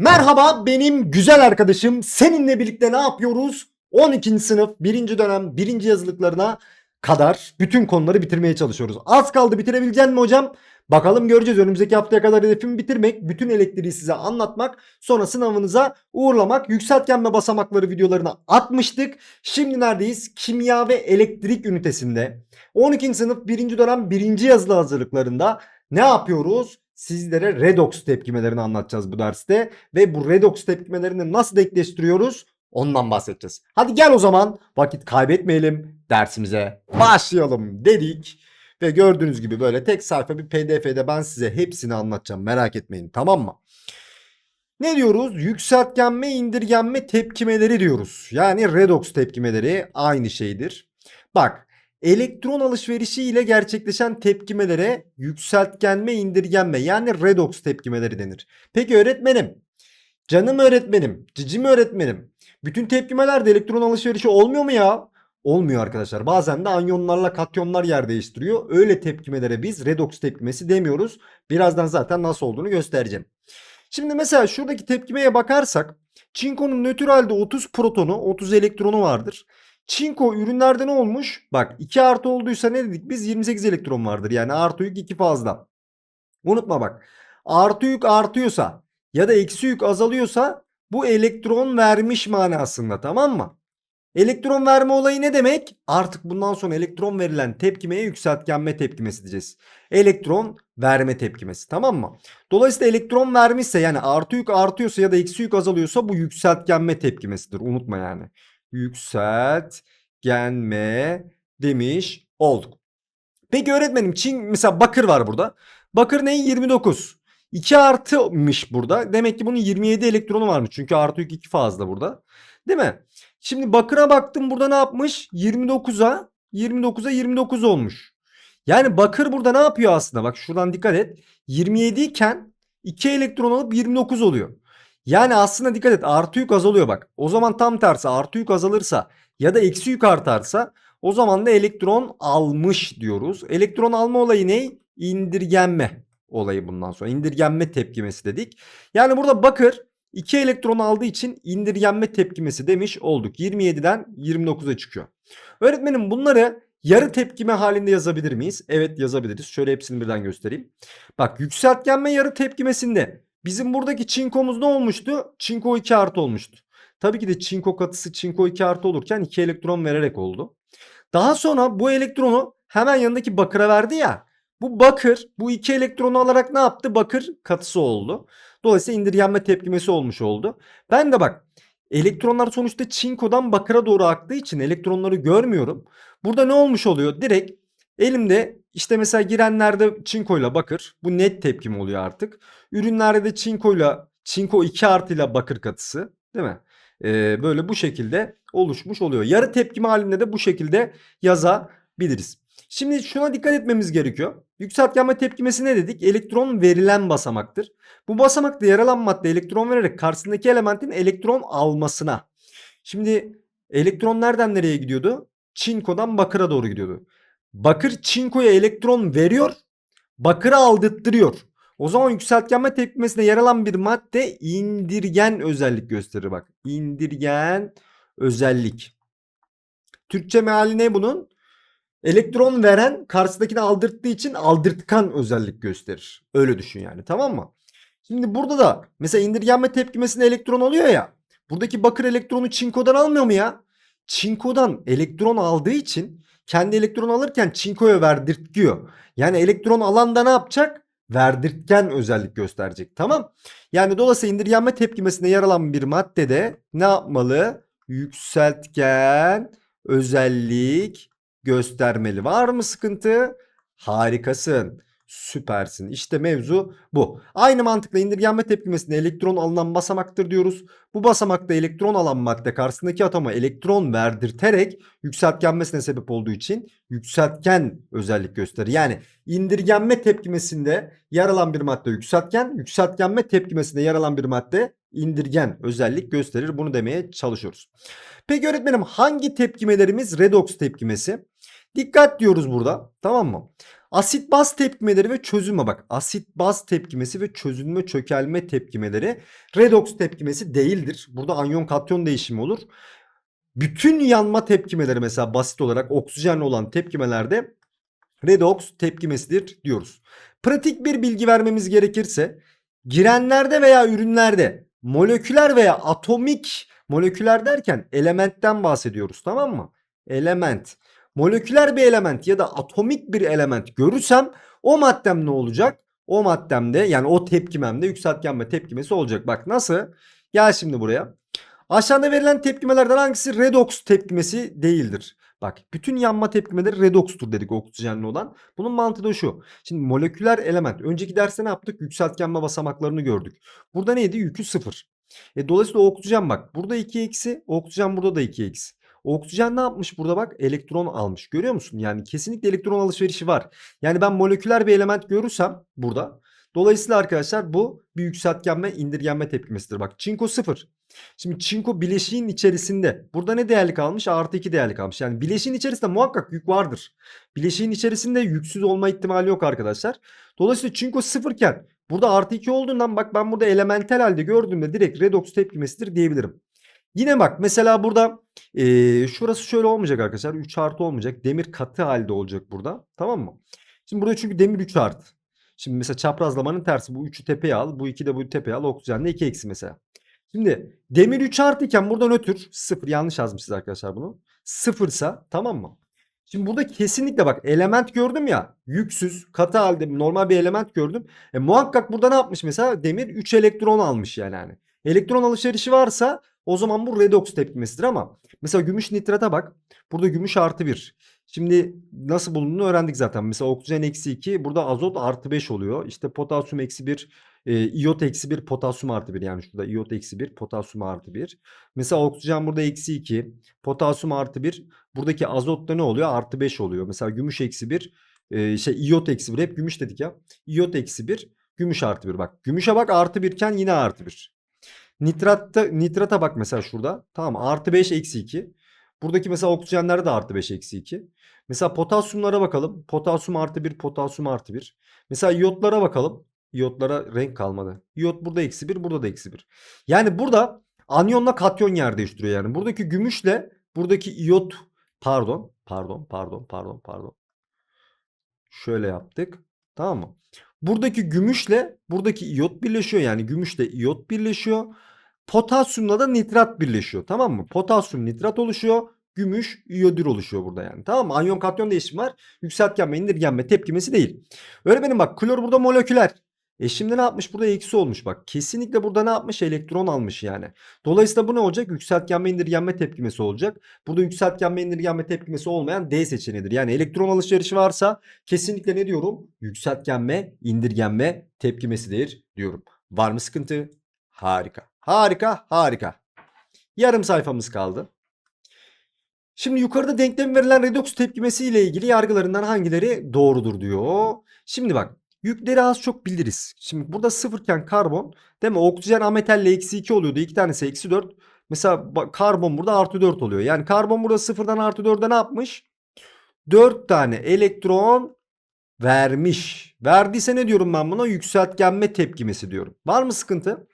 Merhaba benim güzel arkadaşım. Seninle birlikte ne yapıyoruz? 12. sınıf 1. dönem 1. yazılıklarına kadar bütün konuları bitirmeye çalışıyoruz. Az kaldı bitirebilecek mi hocam? Bakalım göreceğiz. Önümüzdeki haftaya kadar hedefim bitirmek, bütün elektriği size anlatmak, sonra sınavınıza uğurlamak. Yükseltgen ve basamakları videolarını atmıştık. Şimdi neredeyiz? Kimya ve elektrik ünitesinde. 12. sınıf 1. dönem 1. yazılı hazırlıklarında ne yapıyoruz? Sizlere redox tepkimelerini anlatacağız bu derste ve bu redox tepkimelerini nasıl denkleştiriyoruz? Ondan bahsedeceğiz. Hadi gel o zaman vakit kaybetmeyelim dersimize başlayalım dedik. Ve gördüğünüz gibi böyle tek sayfa bir pdf'de ben size hepsini anlatacağım merak etmeyin tamam mı? Ne diyoruz? Yükseltgenme, indirgenme tepkimeleri diyoruz. Yani redox tepkimeleri aynı şeydir. Bak elektron alışverişi ile gerçekleşen tepkimelere yükseltgenme, indirgenme yani redox tepkimeleri denir. Peki öğretmenim, canım öğretmenim, cicim öğretmenim. Bütün tepkimelerde elektron alışverişi olmuyor mu ya? Olmuyor arkadaşlar. Bazen de anyonlarla katyonlar yer değiştiriyor. Öyle tepkimelere biz redox tepkimesi demiyoruz. Birazdan zaten nasıl olduğunu göstereceğim. Şimdi mesela şuradaki tepkimeye bakarsak çinkonun nötr halde 30 protonu 30 elektronu vardır. Çinko ürünlerde ne olmuş? Bak 2 artı olduysa ne dedik biz 28 elektron vardır. Yani artı yük 2 fazla. Unutma bak. Artı yük artıyorsa ya da eksi yük azalıyorsa bu elektron vermiş manasında tamam mı? Elektron verme olayı ne demek? Artık bundan sonra elektron verilen tepkimeye yükseltgenme tepkimesi diyeceğiz. Elektron verme tepkimesi tamam mı? Dolayısıyla elektron vermişse yani artı yük artıyorsa ya da eksi yük azalıyorsa bu yükseltgenme tepkimesidir. Unutma yani. Yükseltgenme demiş olduk. Peki öğretmenim Çin mesela bakır var burada. Bakır neyin 29. 2 artımış burada. Demek ki bunun 27 elektronu varmış. Çünkü artı yük 2 fazla burada. Değil mi? Şimdi bakıra baktım burada ne yapmış? 29'a 29'a 29 olmuş. Yani bakır burada ne yapıyor aslında? Bak şuradan dikkat et. 27 iken 2 elektron alıp 29 oluyor. Yani aslında dikkat et artı yük azalıyor bak. O zaman tam tersi artı yük azalırsa ya da eksi yük artarsa o zaman da elektron almış diyoruz. Elektron alma olayı ne? İndirgenme olayı bundan sonra. İndirgenme tepkimesi dedik. Yani burada bakır 2 elektron aldığı için indirgenme tepkimesi demiş olduk. 27'den 29'a çıkıyor. Öğretmenim bunları yarı tepkime halinde yazabilir miyiz? Evet yazabiliriz. Şöyle hepsini birden göstereyim. Bak yükseltgenme yarı tepkimesinde bizim buradaki çinkomuz ne olmuştu? Çinko 2 artı olmuştu. Tabii ki de çinko katısı çinko 2 artı olurken 2 elektron vererek oldu. Daha sonra bu elektronu hemen yanındaki bakıra verdi ya. Bu bakır bu iki elektronu alarak ne yaptı? Bakır katısı oldu. Dolayısıyla indirgenme tepkimesi olmuş oldu. Ben de bak elektronlar sonuçta çinkodan bakıra doğru aktığı için elektronları görmüyorum. Burada ne olmuş oluyor? Direkt elimde işte mesela girenlerde çinkoyla bakır. Bu net tepkim oluyor artık. Ürünlerde de çinkoyla çinko 2 artıyla bakır katısı değil mi? Ee, böyle bu şekilde oluşmuş oluyor. Yarı tepkime halinde de bu şekilde yazabiliriz. Şimdi şuna dikkat etmemiz gerekiyor. Yükseltgenme tepkimesi ne dedik? Elektron verilen basamaktır. Bu basamakta yer alan madde elektron vererek karşısındaki elementin elektron almasına. Şimdi elektron nereden nereye gidiyordu? Çinkodan bakıra doğru gidiyordu. Bakır çinkoya elektron veriyor, bakıra aldırttırıyor. O zaman yükseltgenme tepkimesinde yer alan bir madde indirgen özellik gösterir bak. İndirgen özellik. Türkçe meali ne bunun? Elektron veren karşısındakini aldırttığı için aldırtkan özellik gösterir. Öyle düşün yani tamam mı? Şimdi burada da mesela indirgenme tepkimesinde elektron alıyor ya. Buradaki bakır elektronu çinkodan almıyor mu ya? Çinkodan elektron aldığı için kendi elektron alırken çinkoya verdirtiyor. Yani elektron alan da ne yapacak? Verdirtken özellik gösterecek. Tamam. Yani dolayısıyla indirgenme tepkimesinde yer alan bir maddede ne yapmalı? Yükseltgen özellik göstermeli. Var mı sıkıntı? Harikasın. Süpersin. İşte mevzu bu. Aynı mantıkla indirgenme tepkimesinde elektron alınan basamaktır diyoruz. Bu basamakta elektron alan madde karşısındaki atoma elektron verdirterek yükseltgenmesine sebep olduğu için yükseltgen özellik gösterir. Yani indirgenme tepkimesinde yer alan bir madde yükseltgen, yükseltgenme tepkimesinde yer alan bir madde indirgen özellik gösterir. Bunu demeye çalışıyoruz. Peki öğretmenim hangi tepkimelerimiz redox tepkimesi? Dikkat diyoruz burada tamam mı? Asit baz tepkimeleri ve çözünme bak. Asit baz tepkimesi ve çözünme çökelme tepkimeleri redoks tepkimesi değildir. Burada anyon katyon değişimi olur. Bütün yanma tepkimeleri mesela basit olarak oksijenli olan tepkimelerde redoks tepkimesidir diyoruz. Pratik bir bilgi vermemiz gerekirse girenlerde veya ürünlerde moleküler veya atomik moleküler derken elementten bahsediyoruz tamam mı? Element. Moleküler bir element ya da atomik bir element görürsem o maddem ne olacak? O maddemde yani o tepkimemde yükseltgenme tepkimesi olacak. Bak nasıl? Gel şimdi buraya. Aşağıda verilen tepkimelerden hangisi redoks tepkimesi değildir? Bak bütün yanma tepkimeleri redokstur dedik oksijenli olan. Bunun mantığı da şu. Şimdi moleküler element. Önceki derste ne yaptık? Yükseltgenme basamaklarını gördük. Burada neydi? Yükü sıfır. E, dolayısıyla oksijen bak. Burada 2 eksi. Oksijen burada da 2 eksi. Oksijen ne yapmış burada bak? Elektron almış. Görüyor musun? Yani kesinlikle elektron alışverişi var. Yani ben moleküler bir element görürsem burada. Dolayısıyla arkadaşlar bu bir yükseltgenme indirgenme tepkimesidir. Bak çinko 0. Şimdi çinko bileşiğin içerisinde. Burada ne değerli kalmış? Artı 2 değerli kalmış. Yani bileşiğin içerisinde muhakkak yük vardır. Bileşiğin içerisinde yüksüz olma ihtimali yok arkadaşlar. Dolayısıyla çinko 0 iken burada artı 2 olduğundan bak ben burada elementel halde gördüğümde direkt redoks tepkimesidir diyebilirim. Yine bak mesela burada eee, şurası şöyle olmayacak arkadaşlar. 3 artı olmayacak. Demir katı halde olacak burada. Tamam mı? Şimdi burada çünkü demir 3 artı. Şimdi mesela çaprazlamanın tersi. Bu 3'ü tepeye al. Bu 2 de bu tepeye al. Oksijenle 2 eksi mesela. Şimdi demir 3 artı iken burada nötr 0 yanlış yazmışız arkadaşlar bunu. 0 ise tamam mı? Şimdi burada kesinlikle bak element gördüm ya yüksüz katı halde normal bir element gördüm. E, muhakkak burada ne yapmış mesela demir 3 elektron almış yani. yani. Elektron alışverişi varsa o zaman bu redoks tepkimesidir ama mesela gümüş nitrata bak. Burada gümüş artı 1. Şimdi nasıl bulunduğunu öğrendik zaten. Mesela oksijen eksi 2 burada azot artı 5 oluyor. İşte potasyum eksi 1 e, iyot eksi 1 potasyum artı 1 yani şurada iyot eksi 1 potasyum artı 1. Mesela oksijen burada eksi 2 potasyum artı 1 buradaki azotta ne oluyor artı 5 oluyor. Mesela gümüş eksi 1 e, şey iyot eksi 1 hep gümüş dedik ya. İyot eksi 1 gümüş artı 1 bak. Gümüşe bak artı 1 iken yine artı 1. Nitratta, nitrata bak mesela şurada. Tamam artı 5 eksi 2. Buradaki mesela oksijenlerde de artı 5 eksi 2. Mesela potasyumlara bakalım. Potasyum artı 1 potasyum artı 1. Mesela iyotlara bakalım. İyotlara renk kalmadı. İyot burada eksi 1 burada da eksi 1. Yani burada anyonla katyon yer değiştiriyor yani. Buradaki gümüşle buradaki iyot pardon pardon pardon pardon pardon. Şöyle yaptık. Tamam mı? Buradaki gümüşle buradaki iyot birleşiyor. Yani gümüşle iyot birleşiyor. Potasyumla da nitrat birleşiyor. Tamam mı? Potasyum nitrat oluşuyor. Gümüş iyodür oluşuyor burada yani. Tamam mı? Anyon katyon değişimi var. Yükseltgenme indirgenme tepkimesi değil. Öğretmenim bak klor burada moleküler. E şimdi ne yapmış? Burada eksi olmuş bak. Kesinlikle burada ne yapmış? Elektron almış yani. Dolayısıyla bu ne olacak? Yükseltgenme indirgenme tepkimesi olacak. Burada yükseltgenme indirgenme tepkimesi olmayan D seçeneğidir. Yani elektron alışverişi varsa kesinlikle ne diyorum? Yükseltgenme indirgenme tepkimesidir diyorum. Var mı sıkıntı? Harika. Harika, harika. Yarım sayfamız kaldı. Şimdi yukarıda denklem verilen redoks tepkimesi ile ilgili yargılarından hangileri doğrudur diyor. Şimdi bak yükleri az çok biliriz. Şimdi burada sıfırken karbon değil mi? Oksijen ametelle eksi 2 oluyordu. İki tanesi eksi 4. Mesela karbon burada artı 4 oluyor. Yani karbon burada sıfırdan artı 4'e ne yapmış? 4 tane elektron vermiş. Verdiyse ne diyorum ben buna? Yükseltgenme tepkimesi diyorum. Var mı sıkıntı?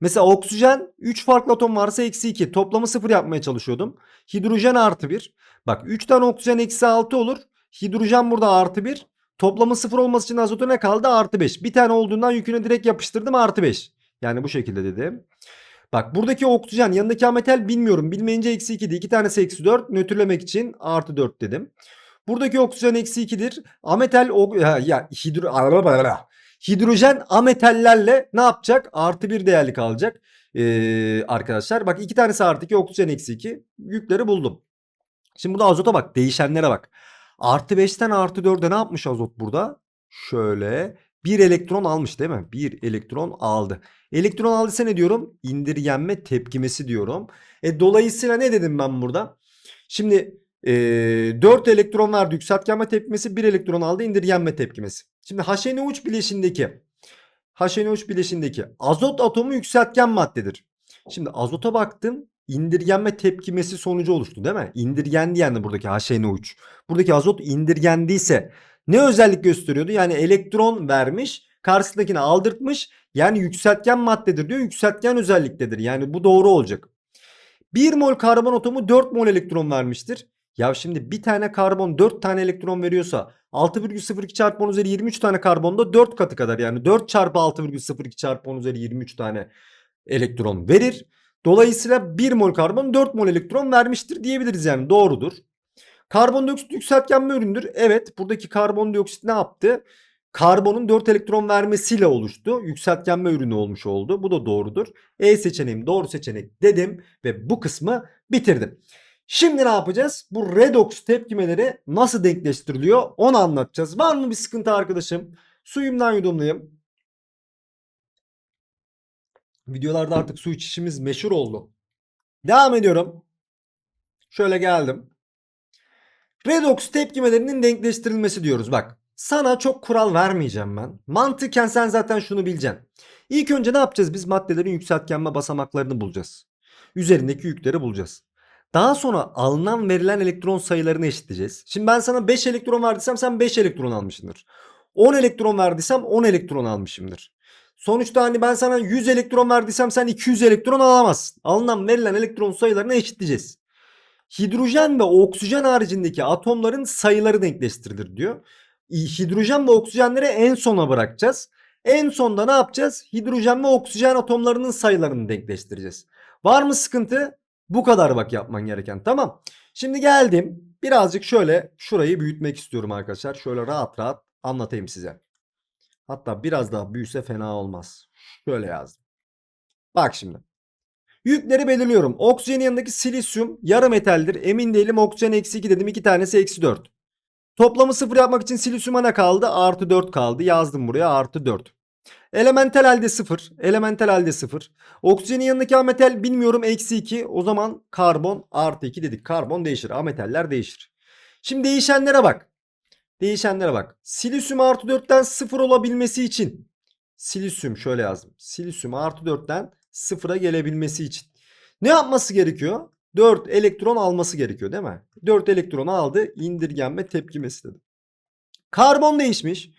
Mesela oksijen 3 farklı atom varsa eksi 2. Toplamı 0 yapmaya çalışıyordum. Hidrojen artı 1. Bak 3 tane oksijen eksi 6 olur. Hidrojen burada artı 1. Toplamı 0 olması için azotu ne kaldı? Artı 5. Bir tane olduğundan yükünü direkt yapıştırdım artı 5. Yani bu şekilde dedim. Bak buradaki oksijen yanındaki ametal bilmiyorum. Bilmeyince eksi 2'di. 2 tanesi eksi 4. Nötrlemek için artı 4 dedim. Buradaki oksijen eksi 2'dir. Ametal o, ya, ya hidro, hidrojen ametallerle ne yapacak? Artı 1 değerli kalacak. Ee, arkadaşlar bak iki tanesi artı 2 oksijen eksi 2 yükleri buldum. Şimdi burada azota bak değişenlere bak. Artı 5'ten artı 4'e ne yapmış azot burada? Şöyle bir elektron almış değil mi? Bir elektron aldı. Elektron aldıysa ne diyorum? İndirgenme tepkimesi diyorum. E, dolayısıyla ne dedim ben burada? Şimdi e, 4 elektron verdi yükseltgenme tepkimesi 1 elektron aldı indirgenme tepkimesi. Şimdi HNO3 bileşindeki HNO3 bileşindeki azot atomu yükseltgen maddedir. Şimdi azota baktım indirgenme tepkimesi sonucu oluştu değil mi? İndirgendi yani buradaki HNO3. Buradaki azot indirgendiyse Ne özellik gösteriyordu? Yani elektron vermiş, karşısındakini aldırtmış. Yani yükseltgen maddedir diyor. Yükseltgen özelliktedir. Yani bu doğru olacak. 1 mol karbon atomu 4 mol elektron vermiştir. Ya şimdi bir tane karbon 4 tane elektron veriyorsa 6,02 çarpı 10 üzeri 23 tane karbonda 4 katı kadar yani 4 çarpı 6,02 çarpı 10 üzeri 23 tane elektron verir. Dolayısıyla 1 mol karbon 4 mol elektron vermiştir diyebiliriz yani doğrudur. Karbondioksit yükseltgenme üründür. Evet buradaki karbondioksit ne yaptı? Karbonun 4 elektron vermesiyle oluştu. Yükseltgenme ürünü olmuş oldu. Bu da doğrudur. E seçeneğim doğru seçenek dedim ve bu kısmı bitirdim. Şimdi ne yapacağız? Bu redox tepkimeleri nasıl denkleştiriliyor onu anlatacağız. Var mı bir sıkıntı arkadaşım? Suyumdan yudumlayayım. Videolarda artık su içişimiz meşhur oldu. Devam ediyorum. Şöyle geldim. Redox tepkimelerinin denkleştirilmesi diyoruz. Bak sana çok kural vermeyeceğim ben. Mantıken sen zaten şunu bileceksin. İlk önce ne yapacağız? Biz maddelerin yükseltgenme basamaklarını bulacağız. Üzerindeki yükleri bulacağız. Daha sonra alınan verilen elektron sayılarını eşitleyeceğiz. Şimdi ben sana 5 elektron verdiysem sen 5 elektron almışsındır. 10 elektron verdiysem 10 elektron almışımdır. Sonuçta hani ben sana 100 elektron verdiysem sen 200 elektron alamazsın. Alınan verilen elektron sayılarını eşitleyeceğiz. Hidrojen ve oksijen haricindeki atomların sayıları denkleştirilir diyor. Hidrojen ve oksijenleri en sona bırakacağız. En sonda ne yapacağız? Hidrojen ve oksijen atomlarının sayılarını denkleştireceğiz. Var mı sıkıntı? Bu kadar bak yapman gereken. Tamam. Şimdi geldim. Birazcık şöyle şurayı büyütmek istiyorum arkadaşlar. Şöyle rahat rahat anlatayım size. Hatta biraz daha büyüse fena olmaz. Şöyle yazdım. Bak şimdi. Yükleri belirliyorum. Oksijenin yanındaki silisyum yarı metaldir. Emin değilim oksijen eksi 2 dedim. 2 tanesi eksi 4. Toplamı sıfır yapmak için silisyuma ne kaldı? Artı 4 kaldı. Yazdım buraya artı 4. Elementel halde 0. Elementel halde 0. Oksijenin yanındaki ametal bilmiyorum eksi 2. O zaman karbon artı 2 dedik. Karbon değişir. Ametaller değişir. Şimdi değişenlere bak. Değişenlere bak. Silisyum artı 4'ten 0 olabilmesi için. Silisyum şöyle yazdım. Silisyum artı 4'ten 0'a gelebilmesi için. Ne yapması gerekiyor? 4 elektron alması gerekiyor değil mi? 4 elektron aldı. indirgenme tepkimesi dedim. Karbon değişmiş.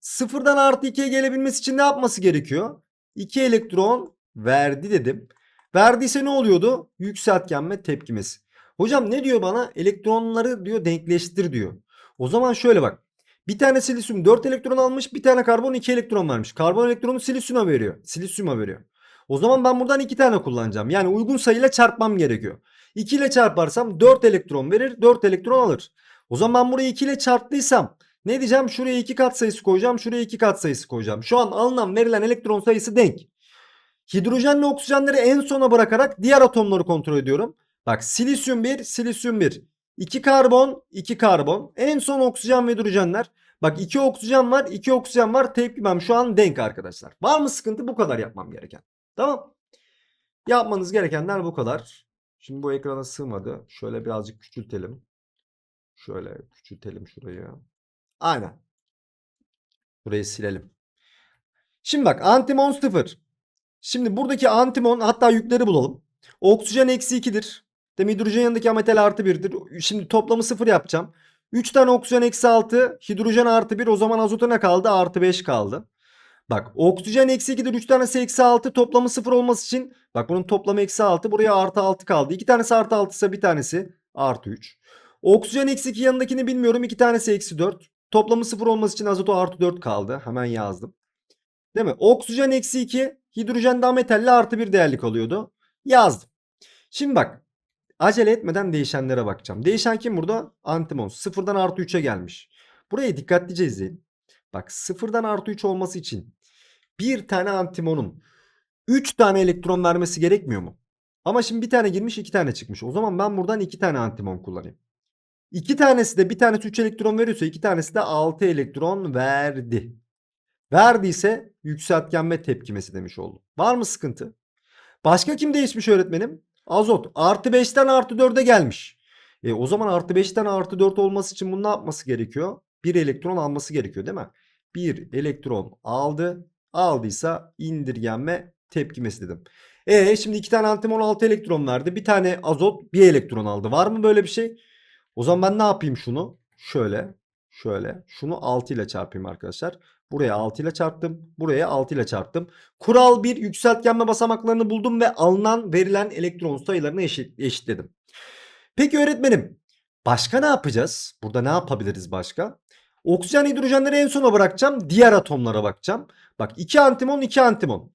Sıfırdan artı 2'ye gelebilmesi için ne yapması gerekiyor? 2 elektron verdi dedim. Verdiyse ne oluyordu? Yükseltgenme tepkimesi. Hocam ne diyor bana? Elektronları diyor denkleştir diyor. O zaman şöyle bak. Bir tane silisyum 4 elektron almış. Bir tane karbon 2 elektron vermiş. Karbon elektronu silisyuma veriyor. Silisyuma veriyor. O zaman ben buradan 2 tane kullanacağım. Yani uygun sayıyla çarpmam gerekiyor. 2 ile çarparsam 4 elektron verir. 4 elektron alır. O zaman ben burayı 2 ile çarptıysam ne diyeceğim? Şuraya 2 kat sayısı koyacağım. Şuraya 2 kat sayısı koyacağım. Şu an alınan verilen elektron sayısı denk. Hidrojenle oksijenleri en sona bırakarak diğer atomları kontrol ediyorum. Bak silisyum 1, silisyum 1. 2 karbon, 2 karbon. En son oksijen ve hidrojenler. Bak 2 oksijen var, 2 oksijen var. Tepkimem şu an denk arkadaşlar. Var mı sıkıntı? Bu kadar yapmam gereken. Tamam. Yapmanız gerekenler bu kadar. Şimdi bu ekrana sığmadı. Şöyle birazcık küçültelim. Şöyle küçültelim şurayı. Aynen. Burayı silelim. Şimdi bak antimon 0. Şimdi buradaki antimon hatta yükleri bulalım. Oksijen eksi 2'dir. Demin hidrojen yanındaki ametal artı 1'dir. Şimdi toplamı 0 yapacağım. 3 tane oksijen eksi 6. Hidrojen artı 1. O zaman azota ne kaldı? Artı 5 kaldı. Bak oksijen eksi 2'dir. 3 tanesi eksi 6. Toplamı 0 olması için. Bak bunun toplamı eksi 6. Buraya artı 6 kaldı. 2 tanesi artı 6 ise bir tanesi artı 3. Oksijen eksi 2 yanındakini bilmiyorum. 2 tanesi eksi 4. Toplamı 0 olması için azoto artı 4 kaldı. Hemen yazdım. Değil mi? Oksijen eksi 2. Hidrojen daha metalle artı 1 değerlik oluyordu. Yazdım. Şimdi bak. Acele etmeden değişenlere bakacağım. Değişen kim burada? Antimon. Sıfırdan artı 3'e gelmiş. Burayı dikkatlice izleyin. Bak sıfırdan artı 3 olması için bir tane antimonun 3 tane elektron vermesi gerekmiyor mu? Ama şimdi bir tane girmiş iki tane çıkmış. O zaman ben buradan iki tane antimon kullanayım. İki tanesi de bir tanesi 3 elektron veriyorsa iki tanesi de 6 elektron verdi. Verdiyse yükseltgenme tepkimesi demiş oldum. Var mı sıkıntı? Başka kim değişmiş öğretmenim? Azot. Artı 5'ten artı 4'e gelmiş. E, o zaman artı 5'ten artı 4 olması için bunun ne yapması gerekiyor? Bir elektron alması gerekiyor değil mi? Bir elektron aldı. Aldıysa indirgenme tepkimesi dedim. E şimdi iki tane antimon 6 elektron verdi. Bir tane azot bir elektron aldı. Var mı böyle bir şey? O zaman ben ne yapayım şunu? Şöyle. Şöyle. Şunu 6 ile çarpayım arkadaşlar. Buraya 6 ile çarptım. Buraya 6 ile çarptım. Kural 1 yükseltgenme basamaklarını buldum ve alınan verilen elektron sayılarını eşit, eşitledim. Peki öğretmenim başka ne yapacağız? Burada ne yapabiliriz başka? Oksijen hidrojenleri en sona bırakacağım. Diğer atomlara bakacağım. Bak 2 antimon 2 antimon.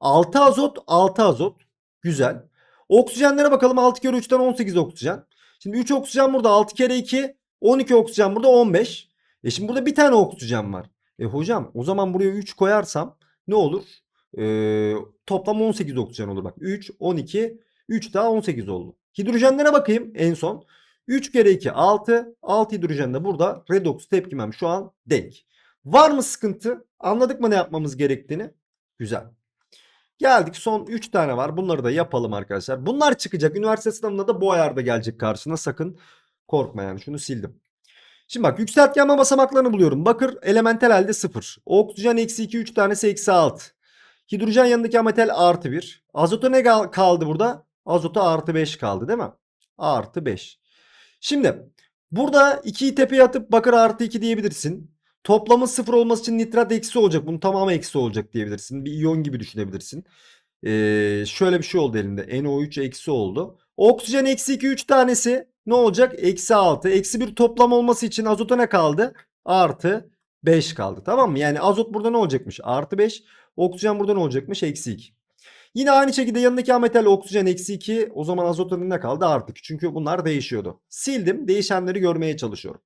6 azot 6 azot. Güzel. Oksijenlere bakalım 6 kere 3'ten 18 oksijen. Şimdi 3 oksijen burada 6 kere 2 12 oksijen burada 15. E şimdi burada bir tane oksijen var. E hocam o zaman buraya 3 koyarsam ne olur? Ee, toplam 18 oksijen olur bak. 3, 12, 3 daha 18 oldu. Hidrojenlere bakayım en son. 3 kere 2 6. 6 hidrojen de burada. Redox tepkimem şu an denk. Var mı sıkıntı? Anladık mı ne yapmamız gerektiğini? Güzel. Geldik son 3 tane var. Bunları da yapalım arkadaşlar. Bunlar çıkacak. Üniversite sınavında da bu ayarda gelecek karşına. Sakın korkma yani. Şunu sildim. Şimdi bak yükseltgenme basamaklarını buluyorum. Bakır elementel halde 0. Oksijen eksi 2 3 tanesi eksi 6. Hidrojen yanındaki ametal artı 1. Azota ne kal- kaldı burada? Azota artı 5 kaldı değil mi? Artı 5. Şimdi burada 2'yi tepeye atıp bakır artı 2 diyebilirsin. Toplamın 0 olması için nitrat eksi olacak. Bunun tamamı eksi olacak diyebilirsin. Bir iyon gibi düşünebilirsin. Ee, şöyle bir şey oldu elinde. NO3 eksi oldu. Oksijen eksi 2 3 tanesi ne olacak? Eksi 6. Eksi 1 toplam olması için azota ne kaldı? Artı 5 kaldı. Tamam mı? Yani azot burada ne olacakmış? Artı 5. Oksijen burada ne olacakmış? Eksi 2. Yine aynı şekilde yanındaki ametal oksijen eksi 2. O zaman azotun ne kaldı? Artı 2. Çünkü bunlar değişiyordu. Sildim. Değişenleri görmeye çalışıyorum.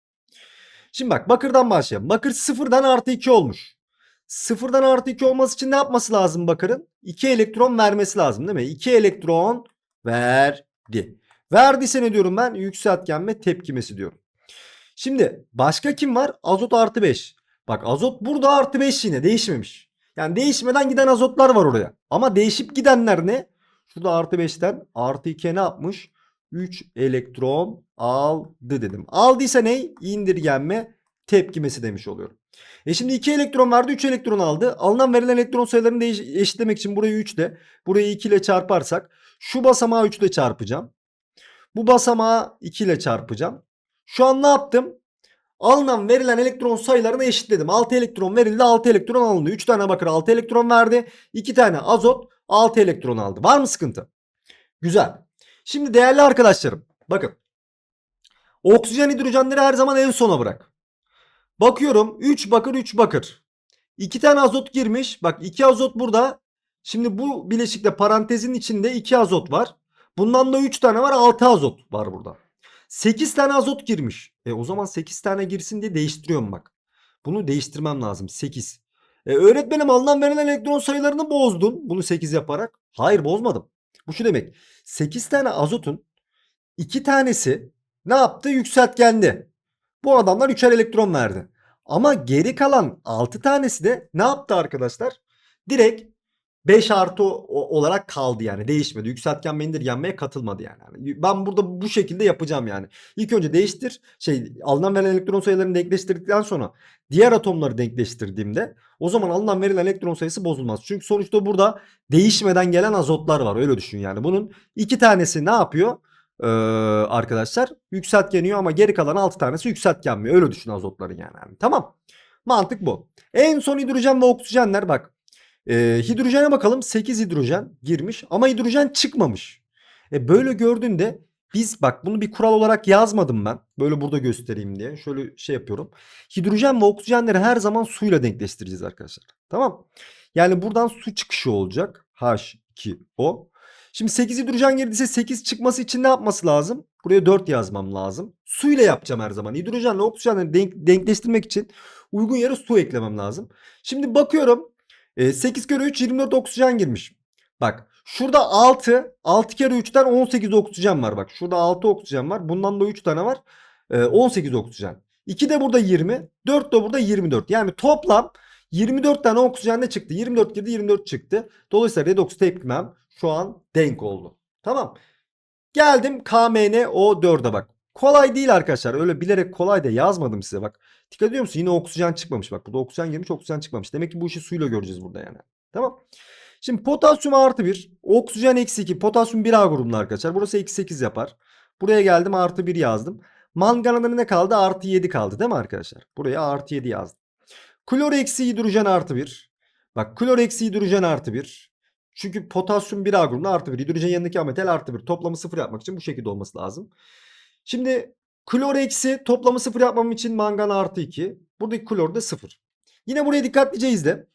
Şimdi bak bakırdan başlayalım. Bakır sıfırdan artı 2 olmuş. Sıfırdan artı 2 olması için ne yapması lazım bakırın? 2 elektron vermesi lazım değil mi? 2 elektron verdi. Verdiyse ne diyorum ben? Yükseltgenme tepkimesi diyorum. Şimdi başka kim var? Azot artı 5. Bak azot burada artı 5 yine değişmemiş. Yani değişmeden giden azotlar var oraya. Ama değişip gidenler ne? Şurada artı 5'ten artı 2'ye ne yapmış? 3 elektron aldı dedim. Aldıysa ne? İndirgenme tepkimesi demiş oluyorum. E şimdi 2 elektron verdi 3 elektron aldı. Alınan verilen elektron sayılarını eşitlemek için burayı 3 ile burayı 2 ile çarparsak şu basamağı 3 ile çarpacağım. Bu basamağı 2 ile çarpacağım. Şu an ne yaptım? Alınan verilen elektron sayılarını eşitledim. 6 elektron verildi 6 elektron alındı. 3 tane bakır 6 elektron verdi. 2 tane azot 6 elektron aldı. Var mı sıkıntı? Güzel. Şimdi değerli arkadaşlarım bakın. Oksijen hidrojenleri her zaman en sona bırak. Bakıyorum 3 bakır 3 bakır. 2 tane azot girmiş. Bak 2 azot burada. Şimdi bu bileşikte parantezin içinde 2 azot var. Bundan da 3 tane var 6 azot var burada. 8 tane azot girmiş. E o zaman 8 tane girsin diye değiştiriyorum bak. Bunu değiştirmem lazım 8. E öğretmenim alınan verilen elektron sayılarını bozdun. Bunu 8 yaparak. Hayır bozmadım. Bu şu demek. 8 tane azotun 2 tanesi ne yaptı? Yükseltgendi. Bu adamlar 3'er elektron verdi. Ama geri kalan 6 tanesi de ne yaptı arkadaşlar? Direkt 5 artı olarak kaldı yani değişmedi. Yükseltgen indirgenmeye katılmadı yani. Yani Ben burada bu şekilde yapacağım yani. İlk önce değiştir. Şey alınan verilen elektron sayılarını denkleştirdikten sonra diğer atomları denkleştirdiğimde o zaman alınan verilen elektron sayısı bozulmaz. Çünkü sonuçta burada değişmeden gelen azotlar var. Öyle düşün yani. Bunun iki tanesi ne yapıyor? Ee, arkadaşlar yükseltgeniyor ama geri kalan 6 tanesi yükseltgenmiyor. Öyle düşün azotların yani. Yani Tamam. Mantık bu. En son hidrojen ve oksijenler bak. Ee, hidrojene bakalım 8 hidrojen girmiş ama hidrojen çıkmamış. E böyle gördüğünde biz bak bunu bir kural olarak yazmadım ben. Böyle burada göstereyim diye. Şöyle şey yapıyorum. Hidrojen ve oksijenleri her zaman suyla denkleştireceğiz arkadaşlar. Tamam. Yani buradan su çıkışı olacak. H2O. Şimdi 8 hidrojen girdiyse 8 çıkması için ne yapması lazım? Buraya 4 yazmam lazım. Suyla yapacağım her zaman. Hidrojenle oksijenleri denk, denkleştirmek için uygun yere su eklemem lazım. Şimdi bakıyorum. E, 8 kere 3 24 oksijen girmiş. Bak şurada 6. 6 kere 3'ten 18 oksijen var. Bak şurada 6 oksijen var. Bundan da 3 tane var. E, 18 oksijen. 2 de burada 20. 4 de burada 24. Yani toplam 24 tane oksijen de çıktı. 24 girdi 24 çıktı. Dolayısıyla redox tepkimem şu an denk oldu. Tamam. Geldim KMNO4'e bak. Kolay değil arkadaşlar. Öyle bilerek kolay da yazmadım size bak. Dikkat ediyor musun? Yine oksijen çıkmamış. Bak burada oksijen girmiş oksijen çıkmamış. Demek ki bu işi suyla göreceğiz burada yani. Tamam. Şimdi potasyum artı 1. Oksijen eksi 2. Potasyum 1A grubunda arkadaşlar. Burası eksi 8 yapar. Buraya geldim artı 1 yazdım. Manganın ne kaldı? Artı 7 kaldı değil mi arkadaşlar? Buraya artı 7 yazdım. Klor eksi hidrojen artı 1. Bak klor eksi hidrojen artı 1. Çünkü potasyum 1 A grubunda artı 1. Hidrojen yanındaki ametal artı 1. Toplamı 0 yapmak için bu şekilde olması lazım. Şimdi klor eksi toplamı 0 yapmam için mangan artı 2. Buradaki klor da 0. Yine buraya dikkatlice izle.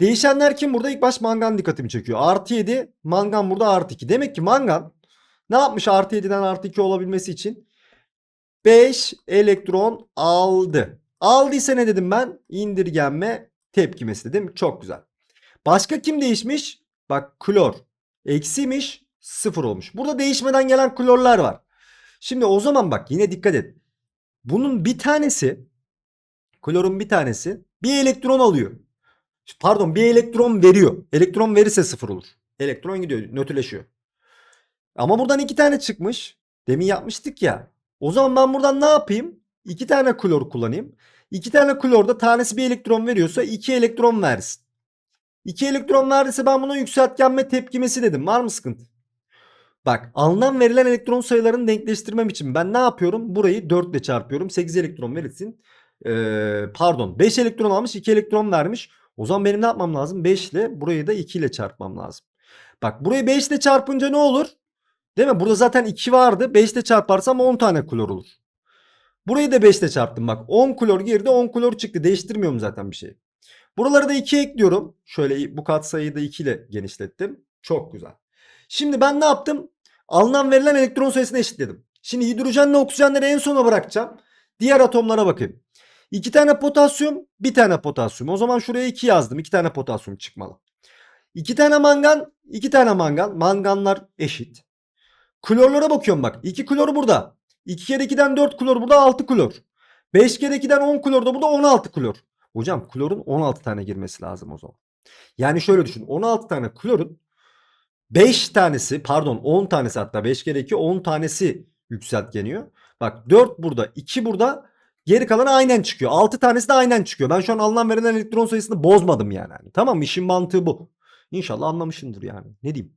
Değişenler kim burada? İlk baş mangan dikkatimi çekiyor. Artı 7 mangan burada artı 2. Demek ki mangan ne yapmış artı 7'den artı 2 olabilmesi için? 5 elektron aldı. Aldıysa ne dedim ben? İndirgenme tepkimesi dedim. Çok güzel. Başka kim değişmiş? Bak klor. Eksiymiş. Sıfır olmuş. Burada değişmeden gelen klorlar var. Şimdi o zaman bak yine dikkat et. Bunun bir tanesi klorun bir tanesi bir elektron alıyor. Pardon bir elektron veriyor. Elektron verirse sıfır olur. Elektron gidiyor nötrleşiyor. Ama buradan iki tane çıkmış. Demin yapmıştık ya. O zaman ben buradan ne yapayım? İki tane klor kullanayım. İki tane klorda tanesi bir elektron veriyorsa iki elektron versin. İki elektron verdiyse ben buna yükseltgenme tepkimesi dedim. Var mı sıkıntı? Bak alınan verilen elektron sayılarını denkleştirmem için ben ne yapıyorum? Burayı 4 ile çarpıyorum. 8 elektron verirsin. Ee, pardon 5 elektron almış 2 elektron vermiş. O zaman benim ne yapmam lazım? 5 ile burayı da 2 ile çarpmam lazım. Bak burayı 5 ile çarpınca ne olur? Değil mi? Burada zaten 2 vardı. 5 ile çarparsam 10 tane klor olur. Burayı da 5 ile çarptım bak. 10 klor girdi 10 klor çıktı. Değiştirmiyorum zaten bir şey. Buraları da 2 ekliyorum. Şöyle bu katsayıyı da 2 ile genişlettim. Çok güzel. Şimdi ben ne yaptım? Alınan verilen elektron sayısını eşitledim. Şimdi hidrojenle oksijenleri en sona bırakacağım. Diğer atomlara bakayım. 2 tane potasyum, bir tane potasyum. O zaman şuraya 2 yazdım. 2 tane potasyum çıkmalı. 2 tane mangan, 2 tane mangan. Manganlar eşit. Klorlara bakıyorum bak. 2 klor burada. 2 kere 2'den 4 klor burada 6 klor. 5 kere 2'den 10 klor da burada 16 klor. Hocam klorun 16 tane girmesi lazım o zaman. Yani şöyle düşün. 16 tane klorun 5 tanesi pardon 10 tanesi hatta 5 kere 2 10 tanesi yükseltgeniyor. Bak 4 burada 2 burada geri kalan aynen çıkıyor. 6 tanesi de aynen çıkıyor. Ben şu an alınan verilen elektron sayısını bozmadım yani. Hani tamam işin mantığı bu. İnşallah anlamışsındır yani. Ne diyeyim.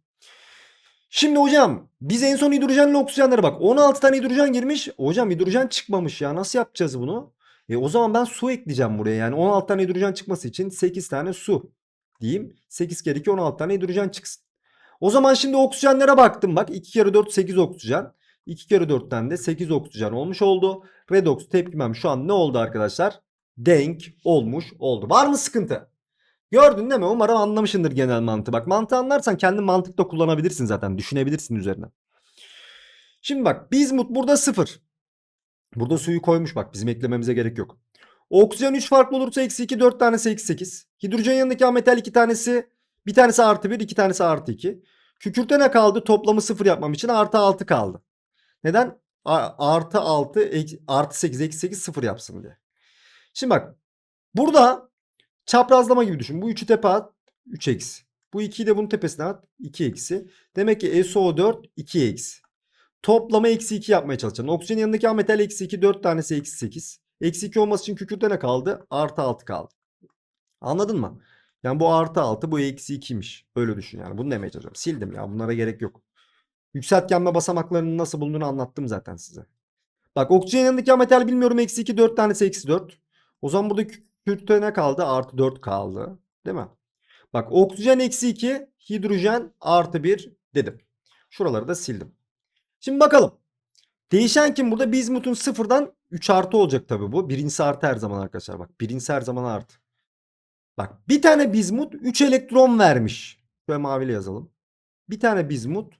Şimdi hocam biz en son hidrojenle oksijenlere bak 16 tane hidrojen girmiş. Hocam hidrojen çıkmamış ya nasıl yapacağız bunu? E o zaman ben su ekleyeceğim buraya yani 16 tane hidrojen çıkması için 8 tane su diyeyim. 8 kere 2 16 tane hidrojen çıksın. O zaman şimdi oksijenlere baktım bak 2 kere 4 8 oksijen. 2 kere 4'ten de 8 oksijen olmuş oldu. Redox tepkimem şu an ne oldu arkadaşlar? Denk olmuş oldu. Var mı sıkıntı? Gördün değil mi? Umarım anlamışsındır genel mantığı. Bak mantığı anlarsan kendi mantıkta kullanabilirsin zaten. Düşünebilirsin üzerine. Şimdi bak bizmut burada 0. Burada suyu koymuş bak bizim eklememize gerek yok. Oksijen 3 farklı olursa eksi 2 4 tanesi eksi 8. Hidrojen yanındaki ametal 2 tanesi bir tanesi artı 1 iki tanesi artı 2. Kükürte ne kaldı? Toplamı 0 yapmam için artı 6 kaldı. Neden? Artı 6 ek- artı 8 eksi 8 0 yapsın diye. Şimdi bak burada çaprazlama gibi düşün. Bu 3'ü tepe at 3 eksi. Bu 2'yi de bunun tepesine at 2 eksi. Demek ki SO4 2 eksi. Toplamı eksi 2 yapmaya çalışacaksın. Oksijenin yanındaki ametal eksi 2 4 tanesi eksi 8. Eksi 2 olması için kükürte ne kaldı? Artı 6 kaldı. Anladın mı? Yani bu artı 6 bu eksi 2'ymiş. Öyle düşün yani. Bunu demeye çalışıyorum. Sildim ya. Bunlara gerek yok. Yükseltgenme basamaklarının nasıl bulunduğunu anlattım zaten size. Bak oksijenin yanındaki ametal bilmiyorum. Eksi 2 4 tanesi eksi 4. O zaman burada kükürte ne kaldı? Artı 4 kaldı. Değil mi? Bak oksijen eksi 2 hidrojen artı 1 dedim. Şuraları da sildim. Şimdi bakalım. Değişen kim burada? Bizmut'un sıfırdan 3 artı olacak tabii bu. Birincisi artı her zaman arkadaşlar. Bak birincisi her zaman artı. Bak bir tane bizmut 3 elektron vermiş. Şöyle maviyle yazalım. Bir tane bizmut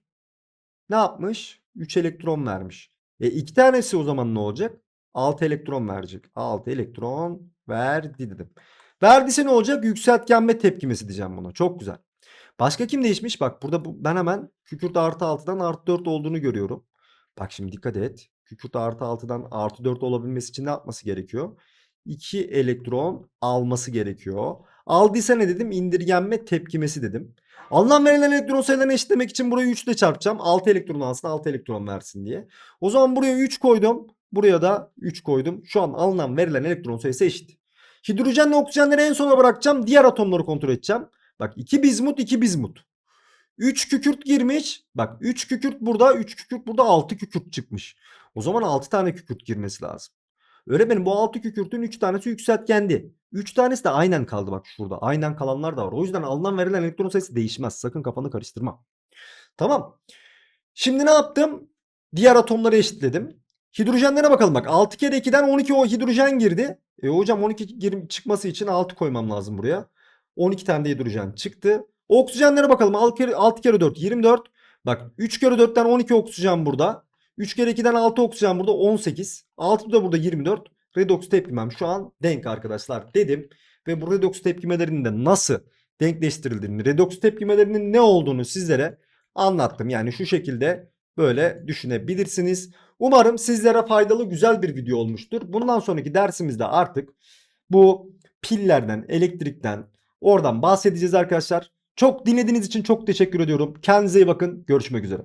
ne yapmış? 3 elektron vermiş. E iki tanesi o zaman ne olacak? 6 elektron verecek. 6 elektron verdi dedim. Verdiyse ne olacak? Yükseltgenme tepkimesi diyeceğim buna. Çok güzel. Başka kim değişmiş? Bak burada bu, ben hemen kükürt artı 6'dan artı 4 olduğunu görüyorum. Bak şimdi dikkat et. Kükürt artı 6'dan artı 4 olabilmesi için ne yapması gerekiyor? 2 elektron alması gerekiyor. Aldıysa ne dedim? İndirgenme tepkimesi dedim. Alınan verilen elektron sayılarını eşitlemek için burayı 3 ile çarpacağım. 6 elektron alsın 6 elektron versin diye. O zaman buraya 3 koydum. Buraya da 3 koydum. Şu an alınan verilen elektron sayısı eşit. Hidrojenle oksijenleri en sona bırakacağım. Diğer atomları kontrol edeceğim. Bak 2 bizmut 2 bizmut. 3 kükürt girmiş. Bak 3 kükürt burada 3 kükürt burada 6 kükürt çıkmış. O zaman 6 tane kükürt girmesi lazım. Öğretmenim bu 6 kükürtün 3 tanesi yükseltgendi. 3 tanesi de aynen kaldı bak şurada. Aynen kalanlar da var. O yüzden alınan verilen elektron sayısı değişmez. Sakın kafanı karıştırma. Tamam. Şimdi ne yaptım? Diğer atomları eşitledim. Hidrojenlere bakalım bak. 6 kere 2'den 12 o hidrojen girdi. E hocam 12 gir- çıkması için 6 koymam lazım buraya. 12 tane de hidrojen çıktı. Oksijenlere bakalım. 6 kere, 6 kere 4 24. Bak 3 kere 4'ten 12 oksijen burada. 3 kere 2'den 6 oksijen burada 18. 6 da burada 24. Redox tepkimem şu an denk arkadaşlar dedim. Ve bu redox tepkimelerinin de nasıl denkleştirildiğini, redox tepkimelerinin ne olduğunu sizlere anlattım. Yani şu şekilde böyle düşünebilirsiniz. Umarım sizlere faydalı güzel bir video olmuştur. Bundan sonraki dersimizde artık bu pillerden, elektrikten oradan bahsedeceğiz arkadaşlar. Çok dinlediğiniz için çok teşekkür ediyorum. Kendinize iyi bakın. Görüşmek üzere.